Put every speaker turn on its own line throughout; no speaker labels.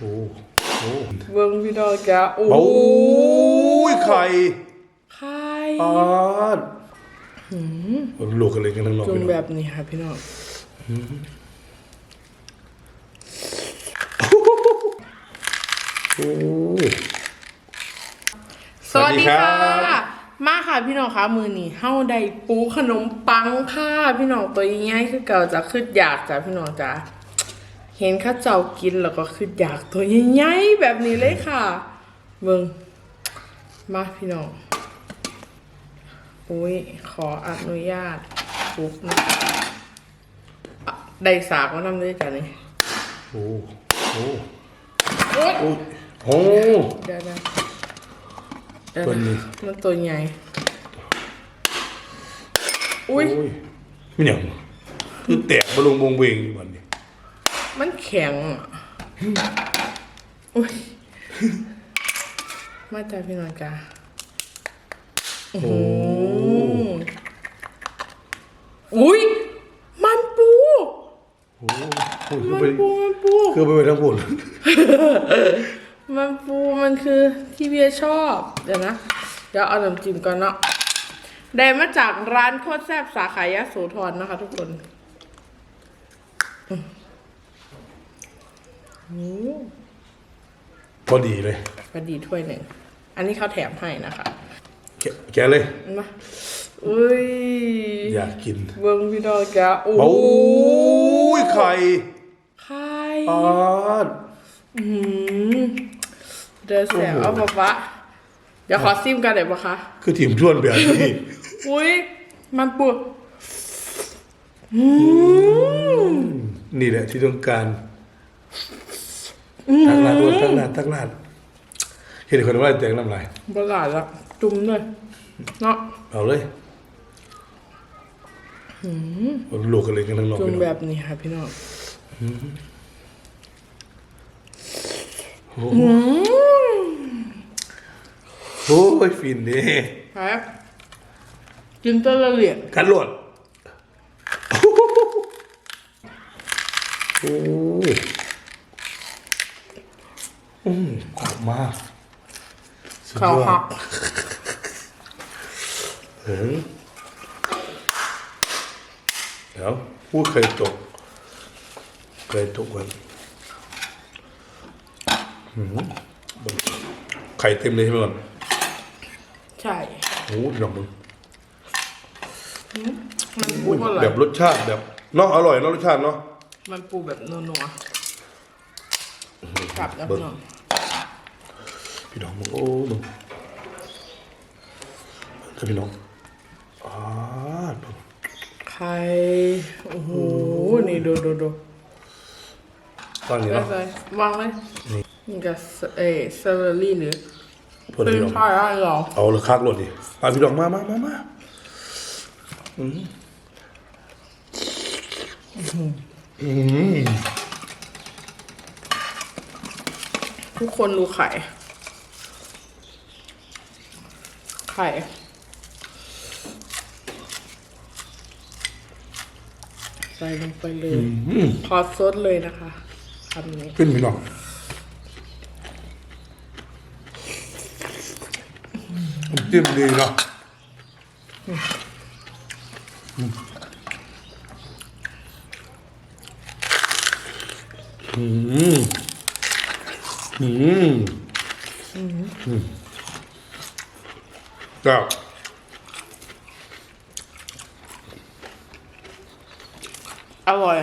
โอ้โห
เบิ้งพี่น้องจ้าโอ้
โอ้ยไข่
ไข่
ปาดลูกกันเลยกันทั้งนอก
จุ่ม
พี่
แบ
น้อง
บนี้ค่ะพี่น้อง
โอ้ย
สวัสดีค่ะ
สวัสดีครับ
มาค่ะพี่น้องคะมือนี่เฮาได้ปูขนมปังค่ะพี่น้องตัวใหญ่ๆคือเก่าจะขึ้นอยากจ้ะพี่น้องจ้ะ เห็นข้าเจ้ากินแล้วก็ขึ้นอยากตัวใหญ่ๆแบบนี้เลยค่ะเบิ่งมาพี่น้องอุ้ยขออนุญาตปุกนะอะได้สากมานำด้วยจ้ะนี่
โอ้โอ้
โอ๊ย
โอ้โอ้
เดี๋ยวนะเดี๋ยว
ตัวนี้
นะมันตัวใหญ่
โอ้
อุ้
ย
ย
ไม่เนี่ยคือแตกบอลงวงเวงอยู่วันนี้
มันแข็งอะอุ้ยมาจากพี่น้องจ้า
โอ้
อุ้ยมันปู
โหคือ
มัน
ไป
ปูมันปู
คือไปไปทั้งหมด
มันปูมันคือที่เบียร์ชอบ เดี๋ยวนะ เดี๋ยวเอาน้ำจิ้มก่อนเนาะได้มาจากร้านโคตรแซ่บสาขายะโสธรนะคะทุกคนอืมโอ้
พอดีเลย
พอดีถ้วยหนึ่ง อันนี้เขาแถมให้นะคะ
แกะแกะเลย
มาอุ้ย
อยากกิน
เบิ้งพี่ดอกจ้าโอ้
โอ้ยไข่
ไข่
ปาด
อืมเดือดแสบ
โอ้โห
เอาปะปะเดี๋ยวขอซิมกันเดี๋ยวปะคะ
คือทีมชวนแบบนี้
อุ้ยมันปูอืม
นี่แหละที่ต้องการ ตักลาดด้วยตักลาดตักลาดเห็นคนว่าแจงน้ำลาย
บลาดละจุ่มเลยเนาะ
เอาเลยลูกกันเลยกันทั้งนอก
จุ่ม
พี่น้อง
แบบนี้ค่ะพี่น้อง
โอ้โหโอ้ยฟินดิ
ครับกินตัวละเหรียญ
กันหลวดโอ้ยอืมกรอบ มากสุดย
ข้าวย
อ
หั
ด
ก
เห็นเดี๋ยวพูดเคยตกเคยตกกันหืมไข่เต็มเลยใช่ไหมก่อน
ใช่
โอ้โหดอกมึง
มันปูอร่อย
แบบรสชาติแบบเนาะอร่อยเนาะรสชาติเนาะ
มันปูแบบนัวๆกลับแล้วพี่น้อง
พี่น้องมึงโอ้มึงกับพี่น้องอ่า
ไข่โอ้โห นี่ดูดูดู
ตอนนี้
ได้
เนาะ
เลยวางเลยนี่กับเออเซอร์รี่หรือ
พอ
เป็
ดี
น
น้อง
พายอะไรหรอ
เอาเลยคักรถดิอะพี่น้องมามามามาอืม
ทุกคนดูไข่ ไข่ ใส่ลงไปเลย
อืม
พอซดเลยนะคะคำนี้
ขึ้นพี่น้องน้ำจิ้มดีเนาะอืมอืมอืม จ้า
อร่อย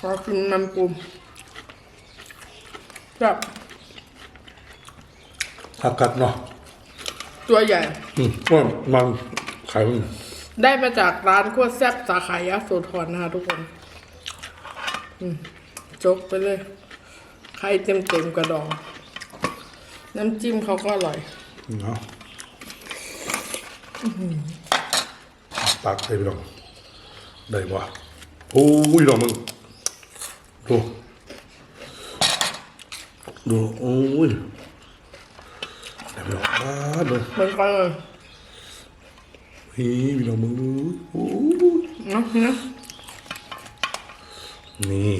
ขอกินน้ำปูแบบ
ผักกัดเนาะ
ตัวใหญ่
อืมว่ามันขายมัน
ได้มาจากร้านขั้วแซ่บสาขายะโสธรนะคะทุกคน อืมจกไปเลย ไข่เต็มเต็มๆกระดอง น้ำจิ้มเขาก็อร่อย
เนาะตักใส่พี่น้องได้บ่โอ้ยดอกมึงดูดูโอ้ย เดี๋ยวดอกมาดู
เหมือนกันเลย
นี่พี่น้องมึงโอ้ย
นะนะ
นี่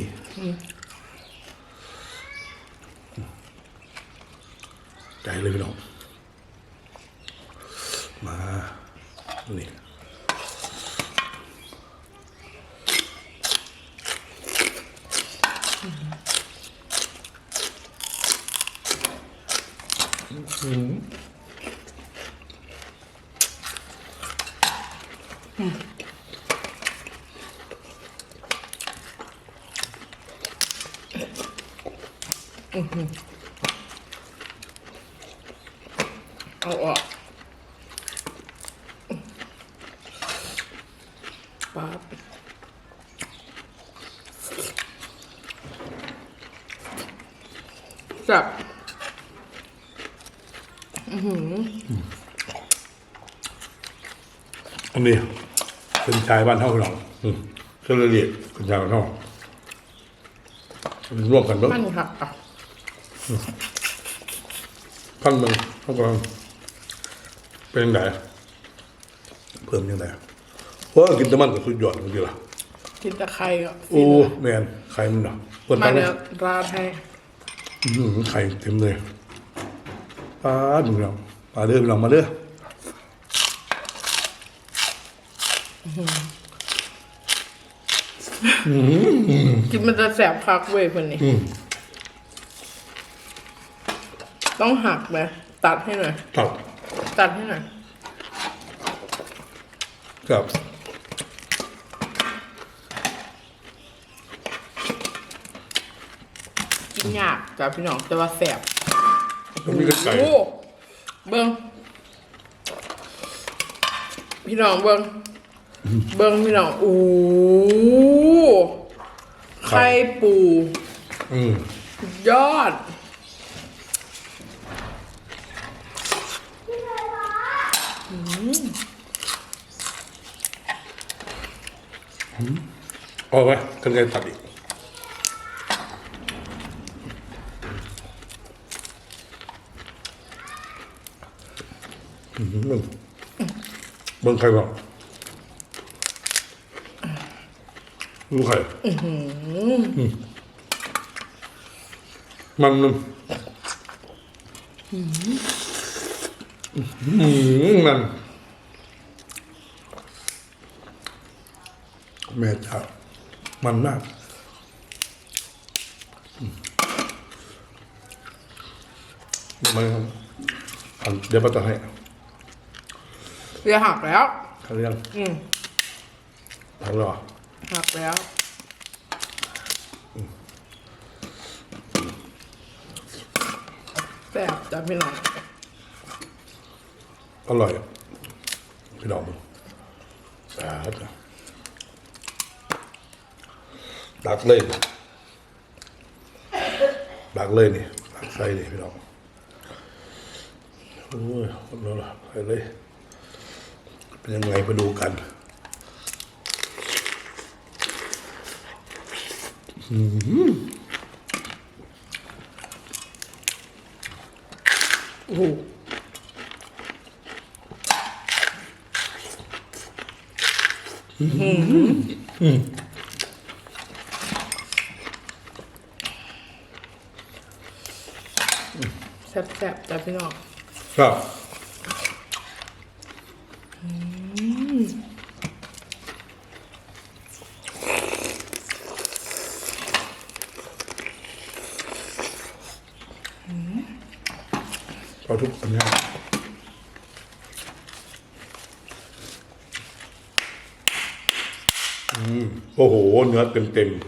ใจเลยพี่น้องมานี่
เอาออกปั๊บจับ
อันนี้เป็นชายบ้านเท่าพี่น้องอืมเฉลี่ยเป็นชายบ้านเท่ามันร่วมกันเบ้าง
มันค่ะอะ
พันหนึ่งเท่ากันเป็นยังไงเพิ่มยังไงเพราะว่ากินแต่มันก็สุดยอดจริงๆล่ะ
กินตะไคร้ก็
โอ้แมนไข่มันเนาะเปิด
มา
ตั้งเล
เดี๋
ย
ยวราดให้
อื้อหือไข่เต็มเลย ปลาดูเราปลาเด้อพี่น้องมาเด้อ
กินมันจะแสบคักเว้ยคนนี้
อืม
ต้องหักไหมตัดให้หน่อย
ครับ
ตัดให้หน่อย
ครับ
กินยากจ้ะพี่น้องแต่ว่าแสบ
ต้องมีกระไก่
โอ้เบิ้งพี่น้องเบิ้งเบิ้งพี่น้องโอ้ไข่ปู
อืม
ยอด
เอาไว้กันไกรตัดอีก มึงเบิ่งใครบ้างรู้ใครมันมันอืมมันแม่จ๋ามันมากอืมเดี๋ยวมาครับอันเดี๋ยวป้าจะให้
เรียหักแล้ว
ทันเรื่อง
อืม
ทันหรอ
หักแล้วแสบจ้ะพี่น้อง
อร่อยพี่น้องมึงสาธุดักเลยดักเลยนี่ดักใส่เลยพี่น้องโอ้ยเอาละใส่เลย เป็นยังไงมาดูกัน
โอ้โหแซ่บๆจ้ะพี่น้อง
ครับเอาทุกอันนี้อืมโอ้โห เนื้อเต็มเต็มๆ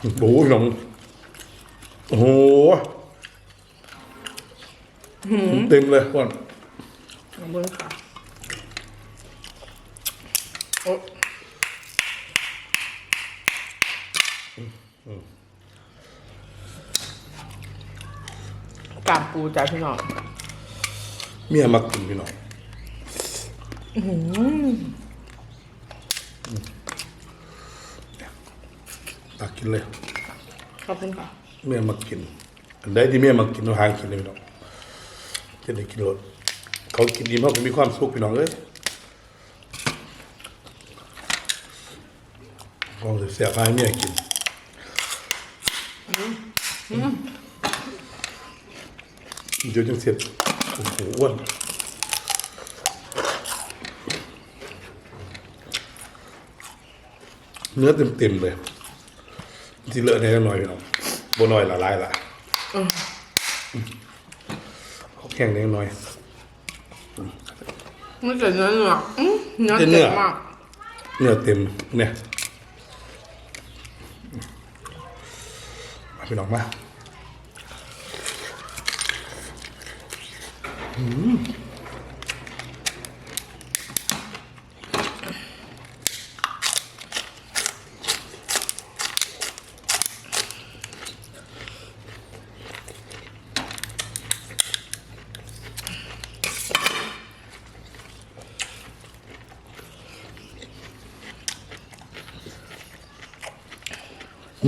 โอ้โหหนองโอ้โหเต็มเลยก่อน
ขอบคุณค่ะโอ้กาบปูจ้ะพี่น้อง
เมียมักกินพี่น้อง กกินเลย
ขอบคุณค่ะ
เมียมากิน อันใดที่เมียมากินเราหางกินเลยพี่น้องจะได้กินรสเขากินดีเขาก็มีความสุขพี่น้องเอ้ยเขาเลยเสียพายเมียกินเดี๋ยวจังเสียบโอ้โหอ้วนเนื้อเต็มๆเลย ที่เลอะเนี่ยน้อยพี่น้องบ่น้อยละลายละเขาแข็งเล็กน้อย
ไม่เกิดเนื้อเนื้ออืมเนื้อ
แต่เนื้
เต็
อ
มมาก
เนื้อเต็มเนี่ยมาพี่น้องมาอืม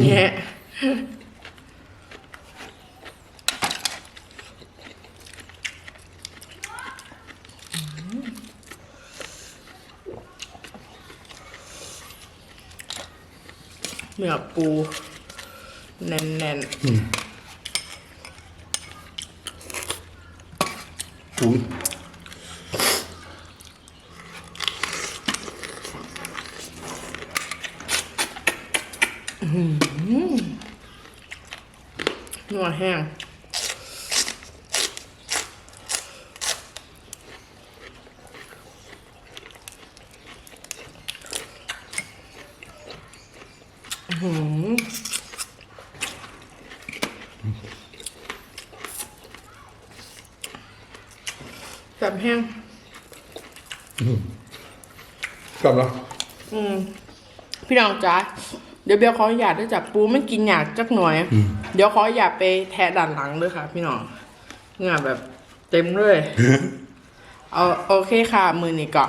เนี่ยเนื้อปู แน่น
อุ้ย
ๆนัวแห้ง แบบแห้ง
กลับแล้ว
พี่น้องจ๊ะเดี๋ยวเบียร์ขออยากได้จับปูมันกินอยากจักหน่อย เดี๋ยวขออยากไปแทะด้านหลังด้วยค่ะ พี่น้องเหงื่อแบบเต็มเลย เอาโอเคค่ะ มือนี้ก็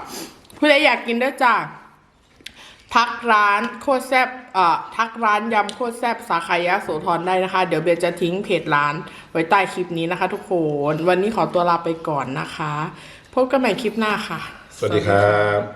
ผู้ใดอยากกินด้วยจ้า ทักร้านโคตรแซบเอ่อทักร้านยำโคตรแซบสาขายะโสธรได้นะคะ เดี๋ยวเบียร์จะทิ้งเพจร้านไว้ใต้คลิปนี้นะคะ ทุกคน วันนี้ขอตัวลาไปก่อนนะคะ พบกันใหม่คลิปหน้าค่ะ
สวัสดีครับ